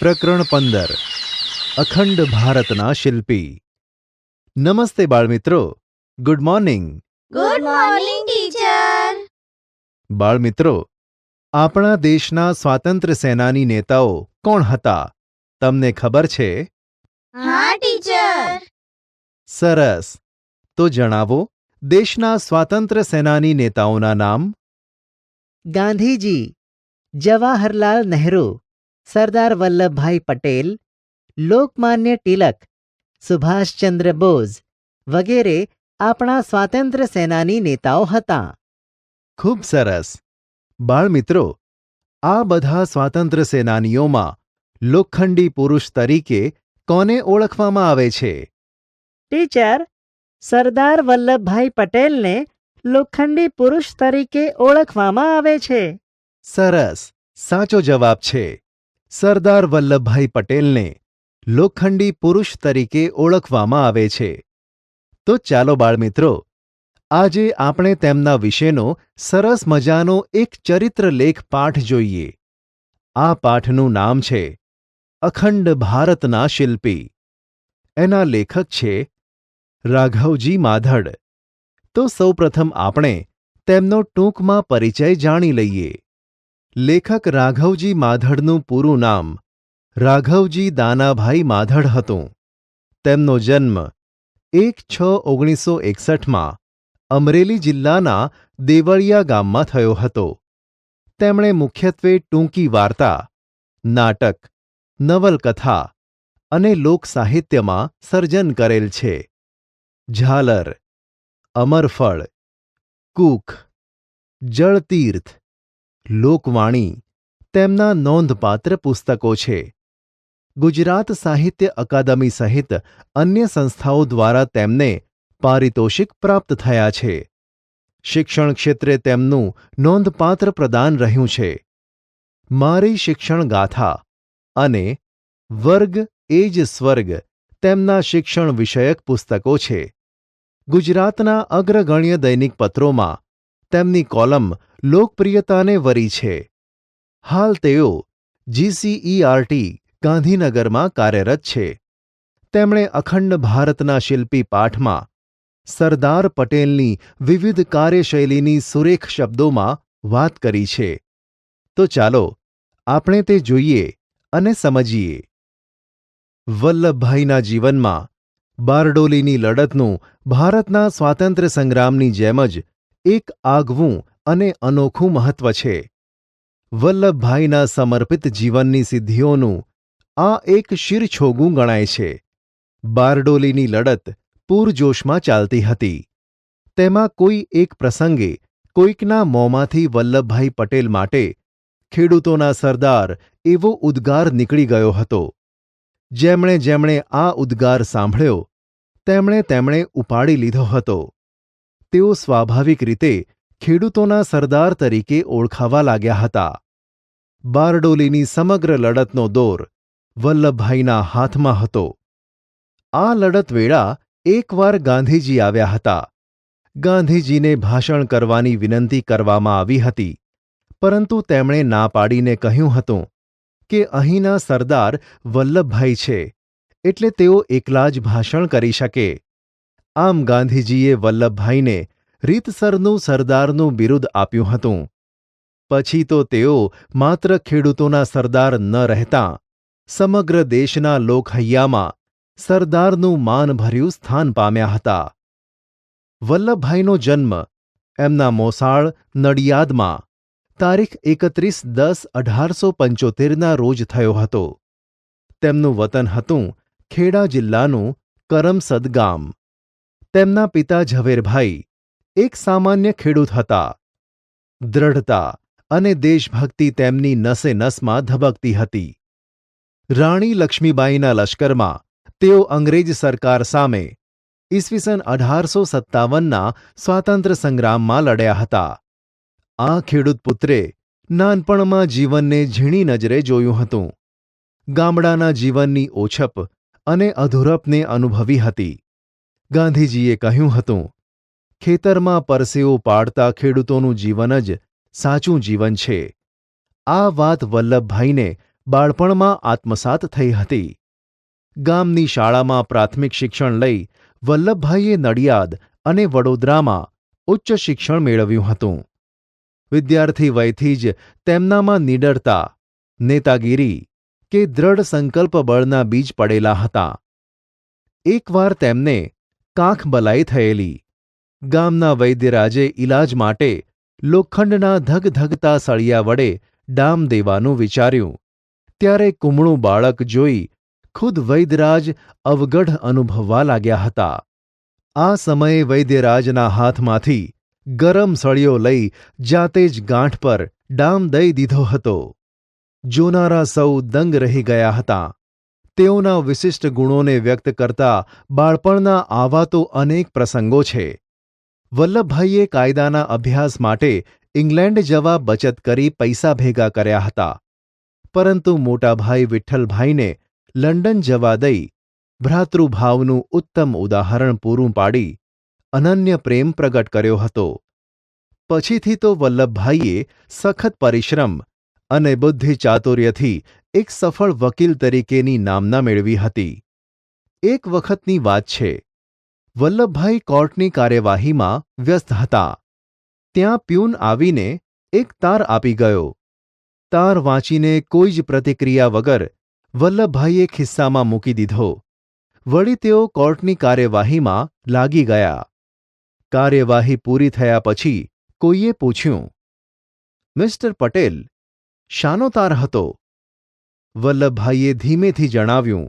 પ્રકરણ પંદર. અખંડ ભારતના શિલ્પી. નમસ્તે બાળમિત્રો. Good morning. Good morning teacher. બાળમિત્રો આપણા દેશના સ્વાતંત્ર્ય સેનાની નેતાઓ કોણ હતા? તમને ખબર છે? હા ટીચર. સરસ. તો જણાવો દેશના સ્વાતંત્ર્ય સેનાની નેતાઓના નામ? ગાંધીજી જવાહરલાલ નહેરુ. સરદાર વલ્લભભાઈ પટેલ લોકમાન્ય ટિલક સુભાષચંદ્ર બોઝ વગેરે આપણા સ્વાતંત્ર્ય સેનાની નેતાઓ હતા ખૂબ સરસ બાળમિત્રો આ બધા સ્વાતંત્ર્ય સેનાનીઓમાં લોખંડી પુરુષ તરીકે કોને ઓળખવામાં આવે છે ટીચર સરદાર વલ્લભભાઈ પટેલને લોખંડી પુરુષ તરીકે ઓળખવામાં આવે છે સરસ સાચો જવાબ છે સરદાર વલ્લભભાઈ પટેલને લોખંડી પુરુષ તરીકે ઓળખવામાં આવે છે. તો ચાલો બાળમિત્રો, આજે આપણે તેમના વિશેનો સરસ મજાનો એક ચરિત્રલેખ પાઠ જોઈએ. આ પાઠનું નામ છે, અખંડ ભારતના શિલ્પી. એના લેખક છે, રાઘવજી માધડ. તો સૌપ્રથમ આપણે તેમનો ટૂંકમાં પરિચય જાણી લઈએ. લેખક રાઘવજી માધડનું પૂરું નામ રાઘવજી દાનાભાઈ માધડ હતું. તેમનો જન્મ એક છ ઓગણીસો એકસઠમાં અમરેલી જિલ્લાના દેવળિયા ગામમાં થયો હતો. તેમણે મુખ્યત્વે ટૂંકી વાર્તા, નાટક, નવલકથા અને લોકસાહિત્યમાં સર્જન કરેલ છે. ઝાલર, અમરફળ, કૂખ, જળતીર્થ લોકવાણી તેમના નોંધપાત્ર પુસ્તકો છે. ગુજરાત સાહિત્ય અકાદમી સહિત અન્ય સંસ્થાઓ દ્વારા તેમને પારિતોષિક પ્રાપ્ત થયા છે. શિક્ષણ ક્ષેત્રે તેમનું નોંધપાત્ર પ્રદાન રહ્યું છે. મારી શિક્ષણ ગાથા અને વર્ગ એ જ સ્વર્ગ તેમના શિક્ષણ વિષયક પુસ્તકો છે. ગુજરાતના અગ્રગણ્ય દૈનિક પત્રોમાં તેમની કોલમ લોકપ્રિયતાને વરી છે. હાલ તેઓ જીસીઈઆરટી ગાંધીનગરમાં કાર્યરત છે. તેમણે અખંડ ભારતના શિલ્પી પાઠમાં સરદાર પટેલની વિવિધ કાર્યશૈલીની સુરેખ શબ્દોમાં વાત કરી છે. તો ચાલો, આપણે તે જોઈએ અને સમજીએ. વલ્લભભાઈના જીવનમાં બારડોલીની લડતનું ભારતના સ્વાતંત્ર્ય સંગ્રામની જેમ જ એક આગવું અને અનોખું મહત્વ છે. વલ્લભભાઈના સમર્પિત જીવનની સિદ્ધિઓનું આ એક શિરછોગું ગણાય છે. બારડોલીની લડત પૂરજોશમાં ચાલતી હતી. તેમાં કોઈ એક પ્રસંગે કોઈકના મોંમાંથી વલ્લભભાઈ પટેલ માટે ખેડૂતોના સરદાર એવો ઉદ્ગાર નીકળી ગયો હતો. જેમણે જેમણે આ ઉદ્ગાર સાંભળ્યો, તેમણે તેમણે ઉપાડી લીધો હતો. તેઓ સ્વાભાવિક રીતે ખેડૂતોના સરદાર તરીકે ઓળખાવા લાગ્યા હતા. બારડોલીની સમગ્ર લડતનો દોર વલ્લભભાઈના હાથમાં હતો. આ લડત વેળા એકવાર ગાંધીજી આવ્યા હતા. ગાંધીજીને ભાષણ કરવાની વિનંતી કરવામાં આવી હતી. પરંતુ તેમણે ના પાડીને કહ્યું હતું કે અહીંના સરદાર વલ્લભભાઈ છે, એટલે તેઓ એકલા જ ભાષણ કરી શકે. આમ ગાંધીજીએ વલ્લભભાઈને રીતસરનું સરદારનું બિરુદ આપ્યું હતું. પછી તો તેઓ માત્ર ખેડૂતોના સરદાર ન રહેતા, સમગ્ર દેશના લોકહૈયામાં સરદારનું માનભર્યું સ્થાન પામ્યા હતા. વલ્લભભાઈનો જન્મ એમના મોસાળ નડિયાદમાં તારીખ એકત્રીસ દસ અઢારસો પંચોતેરના રોજ થયો હતો. તેમનું વતન હતું ખેડા જિલ્લાનું કરમસદ ગામ. તેમના પિતા ઝવેરભાઈ એક સામાન્ય ખેડૂત હતા. દ્રઢતા અને દેશભક્તિ તેમની નસે નસમાં ધબકતી હતી. રાણી લક્ષ્મીબાઈના લશ્કરમાં તેઓ અંગ્રેજ સરકાર સામે ઈસવીસન અઢારસો સત્તાવનના સ્વાતંત્ર્ય સંગ્રામમાં લડ્યા હતા. આ ખેડૂત પુત્રે નાનપણમાં જીવનને ઝીણી નજરે જોયું હતું. ગામડાના જીવનની ઓછપ અને અધૂરપને અનુભવી હતી. ગાંધીજીએ કહ્યું હતું ખેતરમાં પરસેવો પાડતા ખેડૂતોનું જીવન જ સાચું જીવન છે. આ વાત વલ્લભભાઈને બાળપણમાં આત્મસાત થઈ હતી. ગામની શાળામાં પ્રાથમિક શિક્ષણ લઈ વલ્લભભાઈએ નડિયાદ અને વડોદરામાં ઉચ્ચ શિક્ષણ મેળવ્યું હતું. વિદ્યાર્થી વયથી જ તેમનામાં નીડરતા, નેતાગીરી કે દ્રઢ સંકલ્પ બળના બીજ પડેલા હતા. એકવાર તેમને કાંખ બલાઈ થયેલી. ગામના વૈદ્યરાજે ઈલાજ માટે લોખંડના ધગધગતા સળિયા વડે ડામ દેવાનું વિચાર્યું. ત્યારે કુમળું બાળક જોઈ ખુદ વૈદ્યરાજ અવગઢ અનુભવવા લાગ્યા હતા. આ સમયે વૈદ્યરાજના હાથમાંથી ગરમ સળિયો લઈ જાતે જ ગાંઠ પર ડામ દઈ દીધો હતો. જોનારા સૌ દંગ રહી ગયા હતા. તેઓના વિશિષ્ટ ગુણોને વ્યક્ત કરતા બાળપણના આવા તો અનેક પ્રસંગો છે. વલ્લભભાઈએ કાયદાના અભ્યાસ માટે ઇંગ્લેન્ડ જવા બચત કરી પૈસા ભેગા કર્યા હતા. પરંતુ મોટાભાઈ વિઠ્ઠલભાઈને લંડન જવા દઈ ભ્રાતૃભાવનું ઉત્તમ ઉદાહરણ પૂરું પાડી અનન્ય પ્રેમ પ્રગટ કર્યો હતો. પછીથી તો વલ્લભભાઈએ સખત પરિશ્રમ અને બુદ્ધિ ચાતુર્યથી એક સફળ વકીલ તરીકેની નામના મેળવી હતી. એક વખતની વાત છે વલ્લભભાઈ કોર્ટની કાર્યવાહીમાં વ્યસ્ત હતા. ત્યાં પ્યુન આવીને એક તાર આપી ગયો. તાર વાંચીને કોઈ જ પ્રતિક્રિયા વગર વલ્લભભાઈએ ખિસ્સામાં મૂકી દીધો. વળી તેઓ કોર્ટની કાર્યવાહીમાં લાગી ગયા. કાર્યવાહી પૂરી થયા પછી કોઈએ પૂછ્યું, મિસ્ટર પટેલ, શાનો તાર હતો? વલ્લભભાઈએ ધીમેથી જણાવ્યું,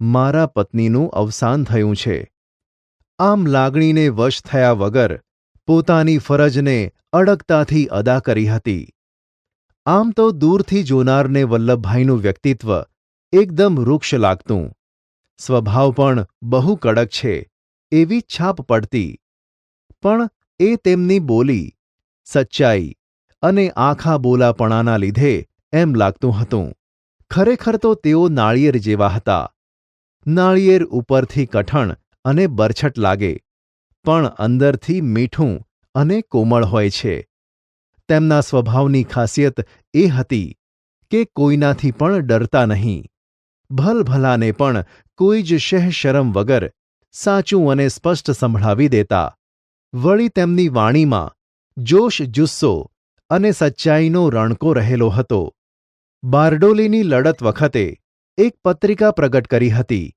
મારા પત્નીનું અવસાન થયું છે. આમ લાગણીને વશ થયા વગર પોતાની ફરજને અડગતાથી અદા કરી હતી. આમ તો દૂરથી જોનારને વલ્લભભાઈનું વ્યક્તિત્વ એકદમ વૃક્ષ લાગતું. સ્વભાવ પણ બહુ કડક છે, એવી છાપ પડતી. પણ એ તેમની બોલી, સચ્ચાઈ અને આખા બોલાપણાના લીધે એમ લાગતું હતું. ખરેખર તો તેઓ નાળિયેર જેવા હતા. નાળિયેર ઉપરથી કઠણ અને બરછટ લાગે, પણ અંદરથી મીઠું અને કોમળ હોય છે. તેમના સ્વભાવની ખાસિયત એ હતી કે કોઈનાથી પણ ડરતા નહીં. ભલભલાને પણ કોઈ જ શહ શરમ વગર સાચું અને સ્પષ્ટ સંભળાવી દેતા. વળી તેમની વાણીમાં જોશ જુસ્સો અને સચ્ચાઈનો રણકો રહેલો હતો. બારડોલીની લડત વખતે એક પત્રિકા પ્રગટ કરી હતી.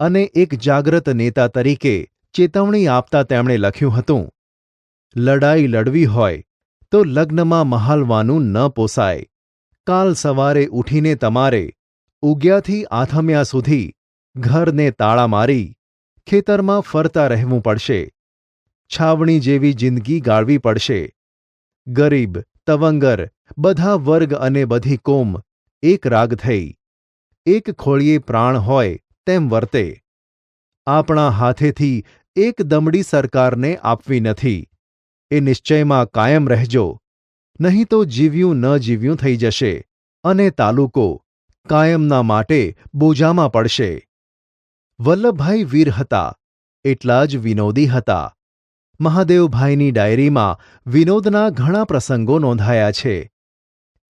અને એક જાગ્રત નેતા તરીકે ચેતવણી આપતા તેમણે લખ્યું હતું, લડાઈ લડવી હોય તો લગ્નમાં મહાલવાનું ન પોસાય. કાલ સવારે ઉઠીને તમારે ઉગ્યાથી આથમ્યા સુધી ઘરને તાળા મારી ખેતરમાં ફરતા રહેવું પડશે. છાવણી જેવી જિંદગી ગાળવી પડશે. ગરીબ, તવંગર, બધા વર્ગ અને બધી કોમ એક રાગ થઈ. એક ખોળીએ પ્રાણ હોય તેમ વર્તે. આપણા હાથેથી એક દમડી સરકારને આપવી નથી. એ નિશ્ચયમાં કાયમ રહેજો. નહીં તો જીવ્યું ન જીવ્યું થઈ જશે અને તાલુકો કાયમના માટે બોજામાં પડશે. વલ્લભભાઈ વીર હતા, એટલા જ વિનોદી હતા. મહાદેવભાઈની ડાયરીમાં વિનોદના ઘણા પ્રસંગો નોંધાયા છે.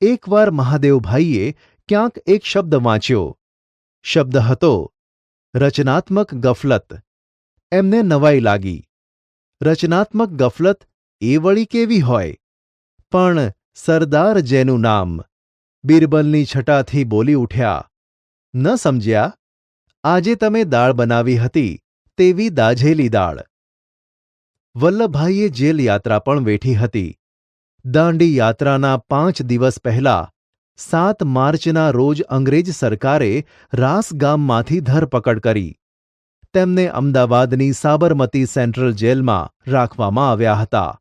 એકવાર મહાદેવભાઈએ ક્યાંક એક શબ્દ વાંચ્યો. શબ્દ હતો રચનાત્મક ગફલત. એમને નવાઈ લાગી. રચનાત્મક ગફલત એ વળી કેવી હોય? પણ સરદાર જેનું નામ બિરબલની છટાથી બોલી ઉઠ્યા, ન સમજ્યા? આજે તમે દાળ બનાવી હતી તેવી દાઝેલી દાળ. વલ્લભભાઈએ જેલ યાત્રા પણ વેઠી હતી. દાંડી યાત્રાના પાંચ દિવસ પહેલા સાત માર્ચના રોજ અંગ્રેજ સરકારે રાસ ગામમાંથી ધરપકડ કરી. તેમને અમદાવાદની સાબરમતી સેન્ટ્રલ જેલમાં રાખવામાં આવ્યા હતા.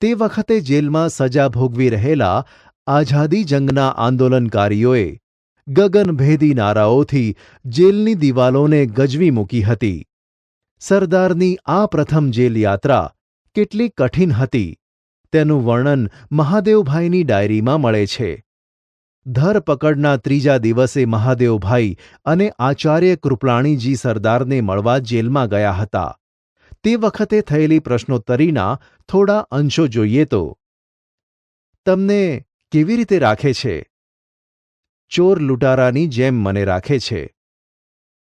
તે વખતે જેલમાં સજા ભોગવી રહેલા આઝાદી જંગના આંદોલનકારીઓએ ગગનભેદી નારાઓથી જેલની દિવાલોને ગજવી મૂકી હતી. સરદારની આ પ્રથમ જેલ યાત્રા કેટલી કઠિન હતી. તેનું વર્ણન મહાદેવભાઈની ડાયરીમાં મળે છે. ધરપકડના ત્રીજા દિવસે મહાદેવભાઈ અને આચાર્ય કૃપલાણીજી સરદારને મળવા જેલમાં ગયા હતા. તે વખતે થયેલી પ્રશ્નોત્તરીના થોડા અંશો જોઈએ તો. તમને કેવી રીતે રાખે છે? ચોર લૂંટારાની જેમ મને રાખે છે.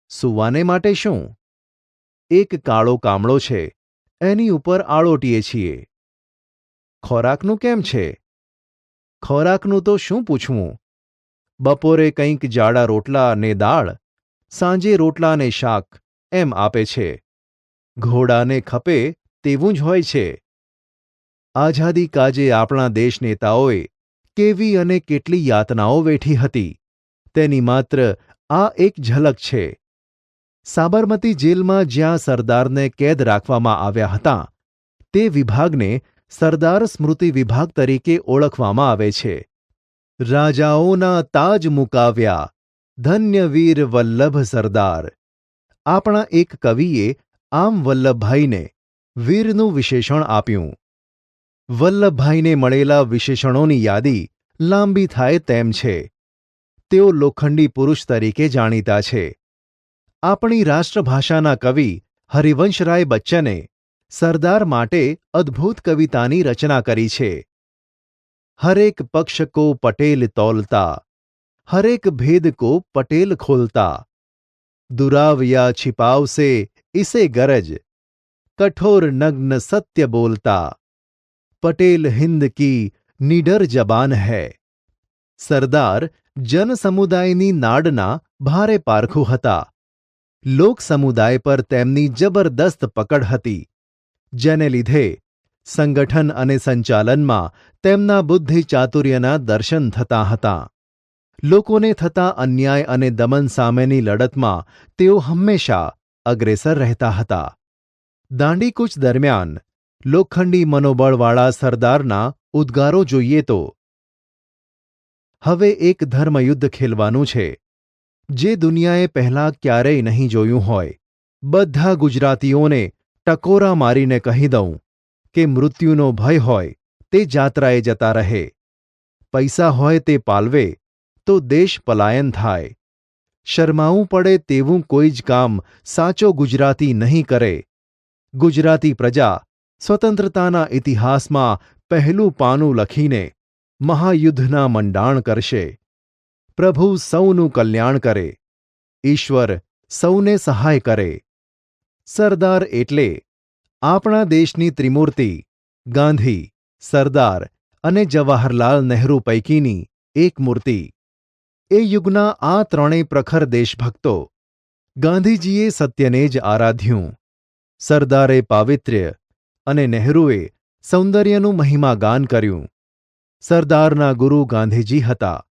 સુવાને માટે શું? એક કાળો કામળો છે. એની ઉપર આળોટીએ છીએ. ખોરાકનું કેમ છે? ખોરાકનું તો શું પૂછવું? બપોરે કંઈક જાડા રોટલા ને દાળ, સાંજે રોટલા ને શાક એમ આપે છે. ઘોડાને ખપે તેવું જ હોય છે. આઝાદી કાજે આપણા દેશ નેતાઓએ કેવી અને કેટલી યાતનાઓ વેઠી હતી. તેની માત્ર આ એક ઝલક છે. સાબરમતી જેલમાં જ્યાં સરદારને કેદ રાખવામાં આવ્યા હતા, તે વિભાગને સરદાર સ્મૃતિ વિભાગ તરીકે ઓળખવામાં આવે છે. રાજાઓના તાજ મુકાવ્યા, ધન્ય વીર વલ્લભ સરદાર. આપણા એક કવિએ આમ વલ્લભભાઈને વીરનું વિશેષણ આપ્યું. વલ્લભભાઈને મળેલા વિશેષણોની યાદી લાંબી થાય તેમ છે. તેઓ લોખંડી પુરુષ તરીકે જાણીતા છે. આપણી રાષ્ટ્રભાષાના કવિ હરિવંશરાય બચ્ચને સરદાર માટે અદ્ભુત કવિતાની રચના કરી છે. હરેક પક્ષ કો પટેલ તોલતા, હરેક ભેદ કો પટેલ ખોલતા દુરાવયા છિપાવસે ઇસે ગરજ, કઠોર નગ્ન સત્ય બોલતા, પટેલ હિંદ કી નીડર જબાન હૈ. સરદાર જન સમુદાયની નાડના ભારે પારખું હતા. લોક સમુદાય પર તેમની જબરદસ્ત પકડ હતી. જેને લીધે સંગઠન અને સંચાલનમાં તેમના બુદ્ધિ ચાતુર્યના દર્શન થતાં હતાં. લોકોને થતા અન્યાય અને દમન સામેની લડતમાં તેઓ હંમેશા અગ્રેસર રહેતા હતા. દાંડીકૂચ દરમિયાન લોખંડી મનોબળવાળા સરદારના ઉદ્ગારો જોઈએ તો હવે એક ધર્મયુદ્ધ ખેલવાનું છે. જે દુનિયાએ પહેલાં ક્યારેય નહીં જોયું હોય. બધા ગુજરાતીઓને ટકોરા મારીને કહી દઉં કે મૃત્યુનો ભય હોય તે જાત્રાએ જતા રહે. પૈસા હોય તે પાલવે તો દેશ પલાયન થાય. શરમાવું પડે તેવું કોઈ જ કામ સાચો ગુજરાતી નહીં કરે. ગુજરાતી પ્રજા સ્વતંત્રતાના ઇતિહાસમાં પહેલું પાનું લખીને મહાયુદ્ધના મંડાણ કરશે. પ્રભુ સૌનું કલ્યાણ કરે. ઈશ્વર સૌને સહાય કરે. સરદાર એટલે આપણા દેશની ત્રિમૂર્તિ, ગાંધી, સરદાર અને જવાહરલાલ નહેરુ પૈકીની એક મૂર્તિ. એ યુગના આ ત્રણેય પ્રખર દેશભક્તો ગાંધીજીએ સત્યને જ આરાધ્યું. સરદારે પાવિત્ર્ય અને નહેરુએ સૌંદર્યનું મહિમાગાન કર્યું. સરદારના ગુરુ ગાંધીજી હતા.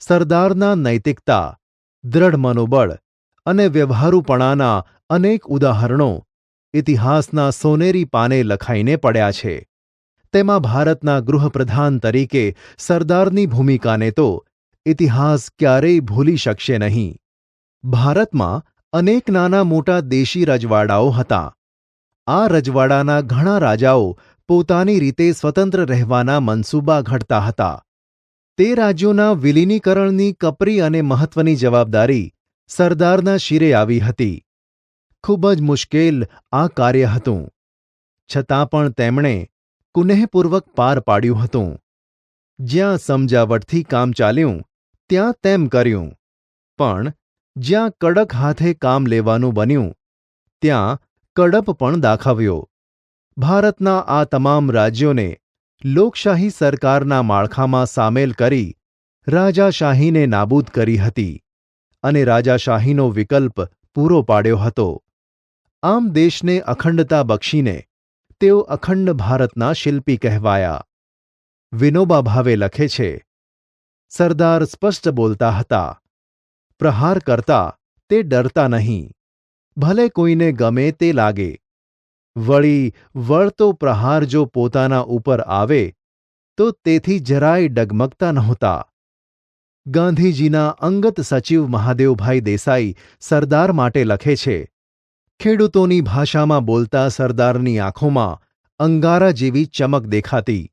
સરદારના નૈતિકતા, દ્રઢ મનોબળ અને વ્યવહારુપણાના અનેક ઉદાહરણો ઇતિહાસના સોનેરી પાને લખાઈને પડ્યા છે. તેમાં ભારતના ગૃહપ્રધાન તરીકે સરદારની ભૂમિકાને તો ઇતિહાસ ક્યારેય ભૂલી શકશે નહીં. ભારતમાં અનેક નાના મોટા દેશી રજવાડાઓ હતા. આ રજવાડાના ઘણા રાજાઓ પોતાની રીતે સ્વતંત્ર રહેવાના મનસૂબા ઘડતા હતા. તે રાજ્યોના વિલીનીકરણની કપરી અને મહત્વની જવાબદારી સરદારના શિરે આવી હતી. ખૂબ જ મુશ્કેલ આ કાર્ય હતું. છતાં પણ તેમણે કુનેહપૂર્વક પાર પાડ્યું હતું. જ્યાં સમજાવટથી કામ ચાલ્યું, ત્યાં તેમ કર્યું. પણ જ્યાં કડક હાથે કામ લેવાનું બન્યું, ત્યાં કડપ પણ દાખવ્યો. ભારતના આ તમામ રાજ્યોને લોકશાહી સરકારના માળખામાં સામેલ કરી રાજાશાહીને નાબૂદ કરી હતી. અને રાજાશાહીનો વિકલ્પ પૂરો પાડ્યો હતો. આમ દેશને અખંડતા બક્ષીને તેઓ અખંડ ભારતના શિલ્પી કહેવાયા. વિનોબા ભાવે લખે છે, સરદાર સ્પષ્ટ બોલતા હતા, પ્રહાર કરતા તે ડરતા નહીં, ભલે કોઈને ગમે તે લાગે. વળી વળતો પ્રહાર જો પોતાના ઉપર આવે, તો તેથી જરાય ડગમગતા નહોતા. ગાંધીજીના અંગત સચિવ મહાદેવભાઈ દેસાઈ સરદાર માટે લખે છે, ખેડૂતોની ભાષામાં બોલતા સરદારની આંખોમાં અંગારા જેવી ચમક દેખાતી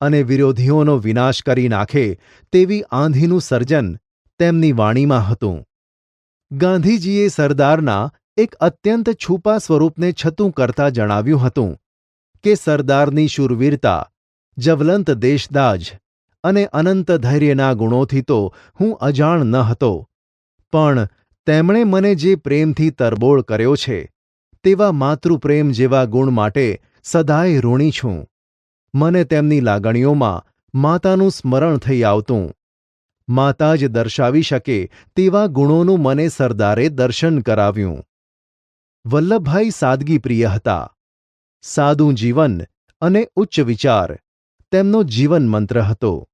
અને વિરોધીઓનો વિનાશ કરી નાખે તેવી આંધીનું સર્જન તેમની વાણીમાં હતું. ગાંધીજીએ સરદારના એક અત્યંત છૂપા સ્વરૂપને છતું કરતા જણાવ્યું હતું કે સરદારની શૂરવીરતા જવલંત દેશદાજ અને અનંત ધૈર્યના ગુણોથી તો હું અજાણ ન હતો. પણ તેમણે મને જે પ્રેમથી તરબોળ કર્યો છે, તેવા માતૃપ્રેમ જેવા ગુણ માટે સદાય ઋણી છું. મને તેમની લાગણીઓમાં માતાનું સ્મરણ થઈ આવતું. માતા જ દર્શાવી શકે તેવા ગુણોનું મને સરદારે દર્શન કરાવ્યું. વલ્લભભાઈ સાદગીપ્રિય હતા. સાદું જીવન અને ઉચ્ચ વિચાર તેમનો જીવન મંત્ર હતો.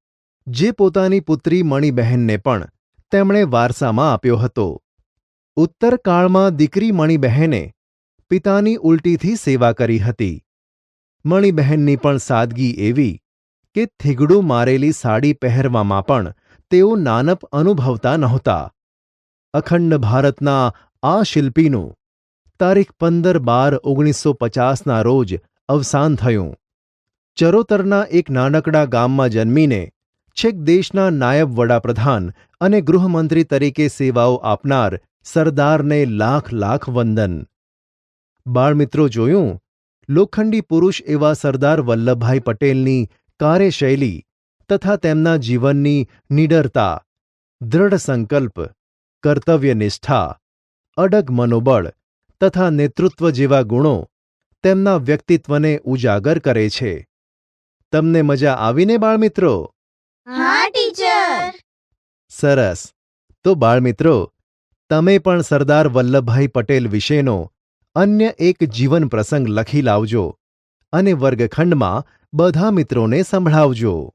જે પોતાની પુત્રી મણિબહેનને પણ તેમણે વારસામાં આપ્યો હતો. ઉત્તરકાળમાં દીકરી મણિબહેને પિતાની ઉલટીથી સેવા કરી હતી. મણિબહેનની પણ સાદગી એવી કે થીગડું મારેલી સાડી પહેરવામાં પણ તેઓ નાનપ અનુભવતા નહોતા. અખંડ ભારતના આ શિલ્પીનું તારીખ પંદર બાર ઓગણીસો પચાસના રોજ અવસાન થયું. ચરોતરના એક નાનકડા ગામમાં જન્મીને છેક દેશના નાયબ વડાપ્રધાન અને ગૃહમંત્રી તરીકે સેવાઓ આપનાર સરદારને લાખ લાખ વંદન. બાળમિત્રો જોયું? લોખંડી પુરુષ એવા સરદાર વલ્લભભાઈ પટેલની કાર્યશૈલી તથા તેમના જીવનની નિડરતા દૃઢ સંકલ્પ, કર્તવ્યનિષ્ઠા, અડગ મનોબળ તથા નેતૃત્વ જેવા ગુણો તેમના વ્યક્તિત્વને ઉજાગર કરે છે. તમને મજા આવીને બાળમિત્રો? હા, ટીચર. સરસ. તો બાળમિત્રો, તમે પણ સરદાર વલ્લભભાઈ પટેલ વિશેનો અન્ય એક જીવન પ્રસંગ લખી લાવજો અને વર્ગખંડમાં બધા મિત્રોને સંભળાવજો.